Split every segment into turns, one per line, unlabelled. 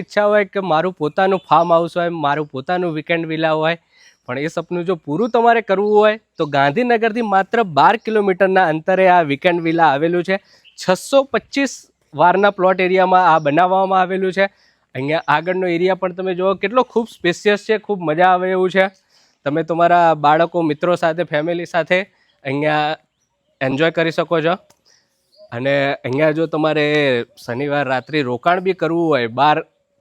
ઈચ્છા હોય કે મારું પોતાનું ફાર્મ હાઉસ હોય, મારું પોતાનું વીકેન્ડ વિલા હોય, પણ એ સપનું જો પૂરું તમારે કરવું હોય, તો ગાંધીનગરથી માત્ર બાર કિલોમીટરના અંતરે આ વીકેન્ડ વિલા આવેલું છે. છસો પચીસ વારના પ્લોટ એરિયામાં આ બનાવવામાં આવેલું છે. અહીંયા આગળનો એરિયા પણ તમે જુઓ, કેટલો ખૂબ સ્પેશિયસ છે, ખૂબ મજા આવે એવું છે. તમે તમારા બાળકો, મિત્રો સાથે ફેમિલી સાથે અહીંયા એન્જોય કરી શકો છો. અને અહીંયા જો તમારે શનિવાર રાત્રે રોકાણ બી કરવું હોય બહાર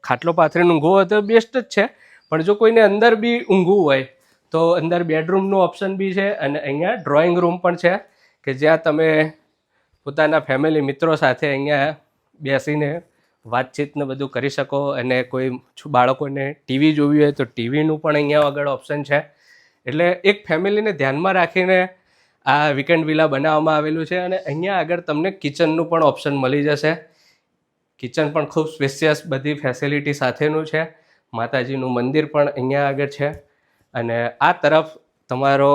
ખાટલો પાથરીને ઊંઘવું હોય તો બેસ્ટ જ છે. પણ જો કોઈને અંદર બી ઊંઘવું હોય, તો અંદર બેડરૂમનું ઓપ્શન બી છે અને અહીંયા ડ્રોઈંગ રૂમ પણ છે કે જ્યાં તમે પોતાના ફેમિલી મિત્રો સાથે અહીંયા બેસીને વાતચીતને બધું કરી શકો અને કોઈ બાળકોને ટીવી જોવી હોય તો ટીવીનું પણ અહીંયા આગળ ઓપ્શન છે. એટલે એક ફેમિલીને ધ્યાનમાં રાખીને આ વીકેન્ડ વિલા બનાવવામાં આવેલું છે અને અહીંયા આગળ તમને કિચનનું પણ ઓપ્શન મળી જશે. કિચન પણ ખૂબ સ્પેશિયસ બધી ફેસિલિટી સાથેનું છે. માતાજીનું મંદિર પણ અહીંયા આગળ છે. અને આ તરફ તમારો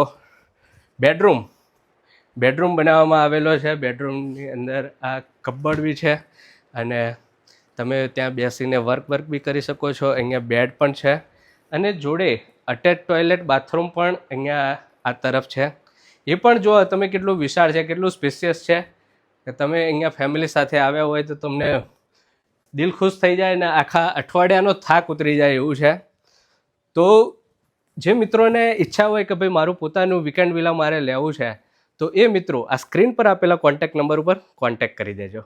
બેડરૂમ બેડરૂમ બનાવવામાં આવેલો છે. બેડરૂમની અંદર આ કબ્બડ બી છે અને તમે ત્યાં બેસીને વર્ક વર્ક બી કરી શકો છો. અહીંયા બેડ પણ છે અને જોડે અટેચ ટોયલેટ બાથરૂમ પણ અહીંયા આ તરફ છે. એ પણ જો તમે કેટલું વિશાળ છે, કેટલું સ્પેશિયસ છે, કે તમે અહીંયા ફેમિલી સાથે આવ્યા હોય તો તમને દિલ ખુશ થઈ જાય ને આખા અઠવાડિયાનો થાક ઉતરી જાય એવું છે. તો જે મિત્રોને ઈચ્છા હોય કે ભાઈ મારું પોતાનું વીકેન્ડ વિલા મારે લેવું છે, તો એ મિત્રો આ સ્ક્રીન પર આપેલા કોન્ટેક્ટ નંબર ઉપર કોન્ટેક્ટ કરી દેજો.